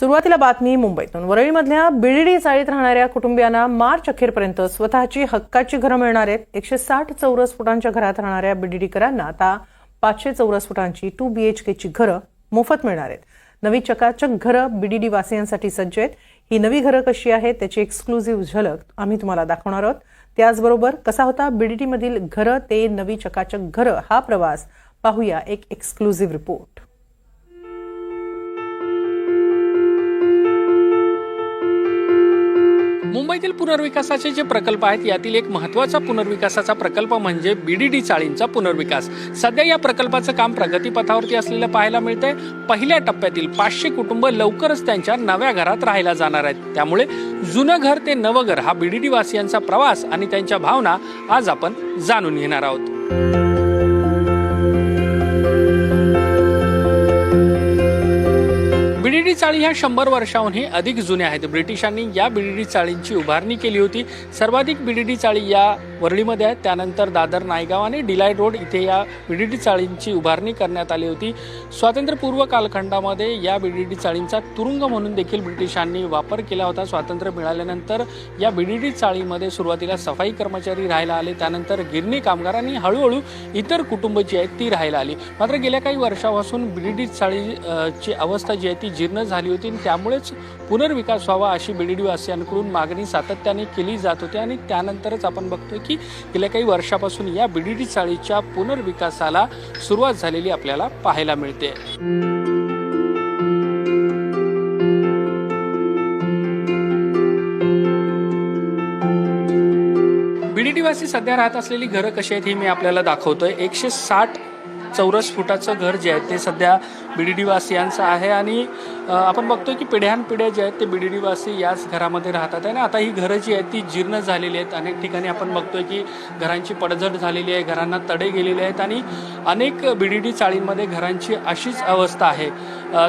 सुरुवातीला बातमी मुंबईतून. वरळीमधल्या बिडीडी चाळीत राहणाऱ्या कुटुंबियांना मार्च अखेरपर्यंत स्वतःची हक्काची घरं मिळणार आहेत. एकशे साठ चौरस फुटांच्या घरात राहणाऱ्या बिडीडीकरांना आता पाचशे चौरस फुटांची टू बीएचकेची घरं मोफत मिळणार आहेत. नवी चकाचक घरं बीडीडी वासियांसाठी सज्ज आहेत. ही नवी घरं कशी आहेत त्याची एक्सक्लुझिव्ह झलक आम्ही तुम्हाला दाखवणार आहोत. त्याचबरोबर कसा होता बीडीडीमधील घरं ते नवी चकाचक घरं हा प्रवास पाहूया एक एक्सक्लुझिव्ह रिपोर्ट मुंबईतील पुनर्विकासाचे जे प्रकल्प आहेत यातील एक महत्त्वाचा पुनर्विकासाचा प्रकल्प म्हणजे बीडीडी चाळींचा पुनर्विकास. सध्या या प्रकल्पाचं काम प्रगतीपथावरती असलेलं पाहायला मिळतंय. पहिल्या टप्प्यातील पाचशे कुटुंब लवकरच त्यांच्या नव्या घरात राहायला जाणार आहेत. त्यामुळे जुनं घर ते नवं घर हा बीडीडी वासियांचा प्रवास आणि त्यांच्या भावना आज आपण जाणून घेणार आहोत. चाळी ह्या शंभर वर्षाहूनही अधिक जुन्या आहेत. ब्रिटिशांनी या बीडीडी चाळींची उभारणी केली होती. सर्वाधिक बीडीडी चाळी या वरळीमध्ये आहेत. त्यानंतर दादर नायगाव आणि डिलाय रोड इथे या बीडीडी चाळींची उभारणी करण्यात आली होती. स्वातंत्र्यपूर्व कालखंडामध्ये या बीडीडी चाळींचा तुरुंग म्हणून देखील ब्रिटिशांनी वापर केला होता. स्वातंत्र्य मिळाल्यानंतर या बीडीडी चाळीमध्ये सुरुवातीला सफाई कर्मचारी राहायला आले. त्यानंतर गिरणी कामगार आणि हळूहळू इतर कुटुंब जी आहेत ती राहायला आली. मात्र गेल्या काही वर्षापासून बीडीडी चाळीची अवस्था जी आहे ती जीर्ण झाली होती आणि त्यामुळेच पुनर्विकास व्हावा अशी बीडीडी वासियांकडून मागणी सातत्याने केली जात होती. आणि त्यानंतरच आपण बघतोय की गेल्या काही वर्षापासून या बीडीडी चाळीच्या पुनर्विकासाला सुरुवात झालेली आपल्याला पाहायला मिळते. बीडीडीवासी सध्या राहत असलेली घरं कशी आहेत ही मी आपल्याला दाखवतोय. एकशे साठ चौरस फुटाचं घर जे आहे ते सध्या बीडीडी वासियांचं आहे आणि आपण बघतोय की पिढ्यानपिढ्या जे आहेत ते बीडीडी वासी याच घरामध्ये राहतात आहे ना? आता ही घरं जी आहेत ती जीर्ण झालेली आहेत. अनेक ठिकाणी आपण बघतोय की घरांची पडझड झालेली आहे घरांना तडे गेलेले आहेत आणि अनेक बीडीडी चाळींमध्ये घरांची अशीच अवस्था आहे.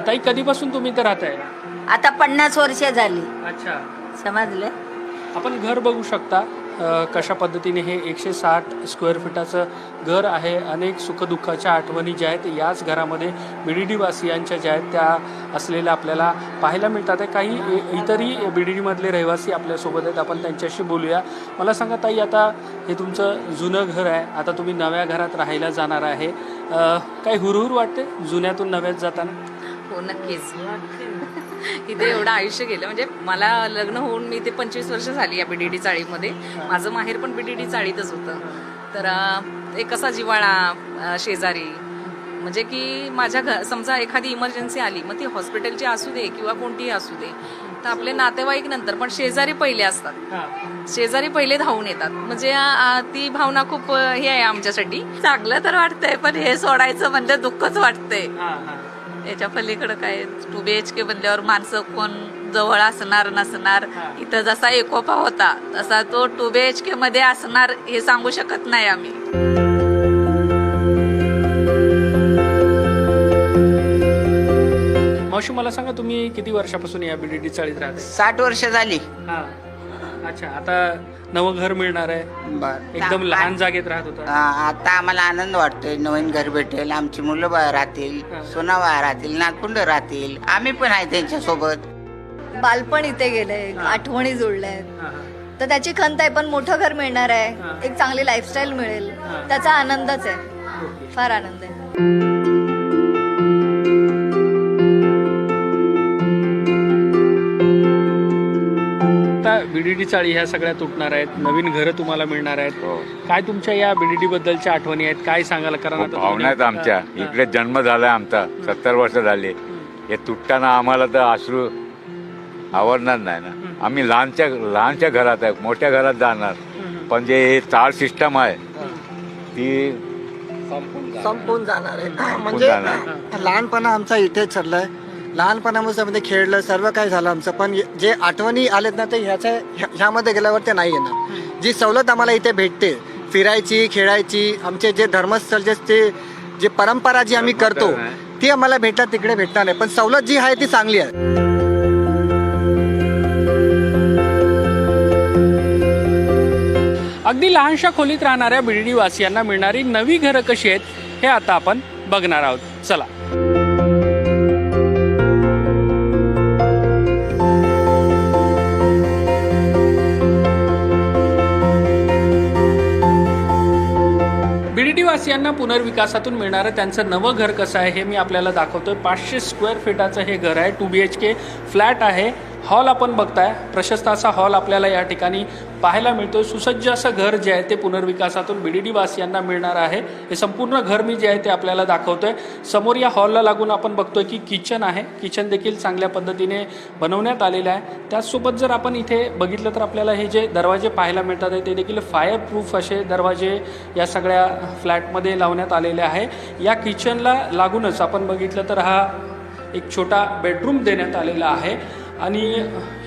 ताई कधीपासून तुम्ही इथं राहताय? आता पन्नास वर्ष झाली. अच्छा. समजलं? आपण घर बघू शकता. कशा पद्धतीने हे एकशे साठ स्क्वेअर फीटाचं घर आहे अनेक सुखदुःखाच्या आठवणी ज्या आहेत याच घरामध्ये बीडीडी वासियांच्या ज्या आहेत त्या असलेल्या आपल्याला पाहायला मिळतात आहे. काही इतरही बीडीडीमधले रहिवासी आपल्यासोबत आहेत. आपण त्यांच्याशी बोलूया. मला सांगा ताई आता हे तुमचं जुनं घर आहे. आता तुम्ही नव्या घरात राहायला जाणार आहे. काही हुरहुर वाटते जुन्यातून नव्यात जाताना? हो नक्कीच. इथे एवढं आयुष्य गेलं. म्हणजे मला लग्न होऊन मी ते पंचवीस वर्ष झाली या बीडीडी चाळीमध्ये. माझं माहेर पण बीडीडी चाळीतच होतं. तर एक कसा जिवाळा शेजारी. म्हणजे की माझ्या घर समजा एखादी इमर्जन्सी आली मग ती हॉस्पिटलची असू दे किंवा कोणतीही असू दे तर आपले नातेवाईक नंतर पण शेजारी पहिले असतात. शेजारी पहिले धावून येतात. म्हणजे ती भावना खूप हे आहे आमच्यासाठी. चांगलं तर वाटतंय पण हे सोडायचं म्हणजे दुःखच वाटतंय. याच्या पलीकडं काय? टू बी एच के बनल्यावर माणसं कोण जवळ असणार नसणार? इथं जसा एकोपा होता तसा तो टू बी एच के मध्ये असणार हे सांगू शकत नाही आम्ही. मावशी मला सांगा तुम्ही किती वर्षापासून या बीडीडी चाळीत राहते साठ वर्ष झाली. हा. अच्छा आता नवं घर मिळणार आहे बर एकदम लहान जागेत राहत होता आता आम्हाला आनंद वाटतोय नवीन घर भेटेल आमची मुलं बाहेर राहतील. सोना बाहेर राहतील नातकुंड राहतील आम्ही पण आहे त्यांच्यासोबत बालपण इथे गेलंय आठवणी जुळल्या आहेत हा, हा. तर त्याची खंत आहे पण मोठं घर मिळणार. आहे एक चांगली लाईफस्टाईल मिळेल. त्याचा आनंदच आहे. फार आनंद आहे बीडीडी चाळी ह्या सगळ्या तुटणार आहेत. नवीन घरं तुम्हाला मिळणार आहेत. हो. काय तुमच्या या बीडीडी बद्दलच्या आठवणी आहेत? काय सांगाल? कारण आता भावना आहेत आमच्या. हा, इकडे जन्म झालाय आमचा. सत्तर वर्ष झाले. हे तुटताना आम्हाला तर अश्रू आवडणार नाही ना. आम्ही लहानच्या लहानच्या घरात आहे. मोठ्या घरात जाणार. पण जे हे चाळ सिस्टम आहे ती संपून जाणार आहे. म्हणजे जाणार. लहानपणा आमचा इथेच चाललाय लहानपणामध्ये मध्ये खेळलं सर्व काही झालं आमचं. पण जे आठवणी आलेत ना ते ह्याच्या ह्या- ह्यामध्ये गेल्यावर ते नाही येणार. जी सवलत आम्हाला इथे भेटते फिरायची खेळायची आमचे जे धर्मस्थळ जे ते जे परंपरा जी आम्ही करतो ती आम्हाला भेटणार तिकडे भेटणार नाही. पण सवलत जी आहे ती चांगली आहे. अगदी लहानशा खोलीत राहणाऱ्या बीडीडी वासियांना मिळणारी नवी घरं कशी आहेत हे आता आपण बघणार आहोत. चला. आदिवासियांना पुनर्विकासातून मिळणारं त्यांचं नवं घर कसं आहे हे मी आपल्याला दाखवतोय. पाचशे स्क्वेअर फीटाचं हे घर आहे. Two B H K flat आहे. हॉल आपण बघताय. प्रशस्त असा हॉल आपल्याला या ठिकाणी पाहायला मिळतो सुसज्ज असं घर जे आहे ते पुनर्विकासातून बी डी डी वासियांना मिळणार आहे. हे संपूर्ण घर मी जे आहे ते आपल्याला दाखवतोय. समोर या हॉलला लागून आपण बघतोय की किचन आहे. किचन देखील चांगल्या पद्धतीने बनवण्यात आलेलं आहे. त्याचसोबत जर आपण इथे बघितलं तर आपल्याला हे जे दरवाजे पाहायला मिळतात आहे ते देखील फायर प्रूफ असे दरवाजे या सगळ्या फ्लॅटमध्ये लावण्यात आलेले आहे. या किचनला लागूनच आपण बघितलं तर हा एक छोटा बेडरूम देण्यात आलेला आहे. आणि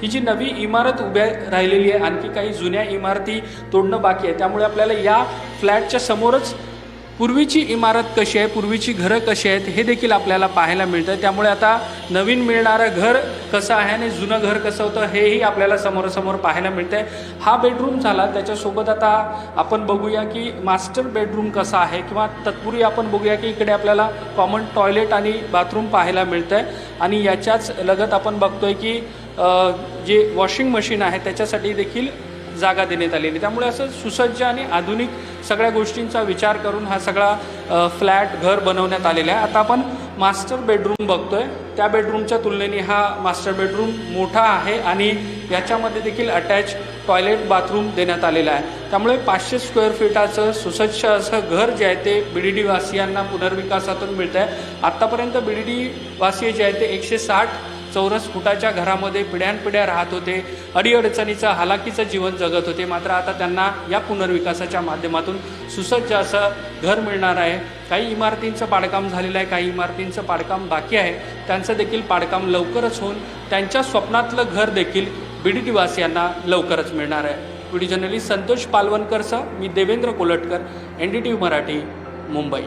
ही जी नवी इमारत उभ्या राहिलेली आहे आणखी काही जुन्या इमारती तोडणं बाकी आहे. त्यामुळे आपल्याला या फ्लॅटच्या समोरच पूर्वीची इमारत कशी आहे पूर्वीची घरं कशी आहेत हे देखील आपल्याला पाहायला मिळतं त्यामुळे आता नवीन मिळणारं घर कसं आहे आणि जुनं घर कसं होतं हेही आपल्याला समोरासमोर पाहायला मिळतं आहे हा बेडरूम झाला त्याच्यासोबत आता आपण बघूया की मास्टर बेडरूम कसा आहे किंवा तत्पूर्वी आपण बघूया की इकडे आपल्याला कॉमन टॉयलेट आणि बाथरूम पाहायला मिळतं आहे आणि याच्याच लगत आपण बघतोय की जे वॉशिंग मशीन आहे त्याच्यासाठी देखील जागा देण्यात आलेली त्यामुळे असं सुसज्ज आणि आधुनिक सगळ्या गोष्टींचा विचार करून हा सगळा फ्लॅट घर बनवण्यात आलेला आहे. आता आपण मास्टर बेडरूम बघतो आहे त्या बेडरूमच्या तुलनेने हा मास्टर बेडरूम मोठा आहे आणि याच्यामध्ये देखील अटॅच टॉयलेट बाथरूम देण्यात आलेलं आहे. त्यामुळे पाचशे स्क्वेअर फीटाचं सुसज्ज असं घर जे आहे ते बी डी डी वासियांना पुनर्विकासातून मिळतं आहे आत्तापर्यंत बी डी डी वासीय जे आहे ते एकशे साठ चौरस फुटाच्या घरामध्ये पिढ्यानपिढ्या राहत होते. अडीअडचणीचं हालाकीचं जीवन जगत होते. मात्र आता त्यांना या पुनर्विकासाच्या माध्यमातून सुसज्ज असं घर मिळणार आहे. काही इमारतींचं पाडकाम झालेलं आहे काही इमारतींचं पाडकाम बाकी आहे. त्यांचं देखील पाडकाम लवकरच होऊन त्यांच्या स्वप्नातलं घर देखील बिडीवासियांना लवकरच मिळणार आहे. व्हिडिओ जर्नलिस्ट संतोष पालवणकरसह मी Devendra Kolatkar N D T Marathi Mumbai.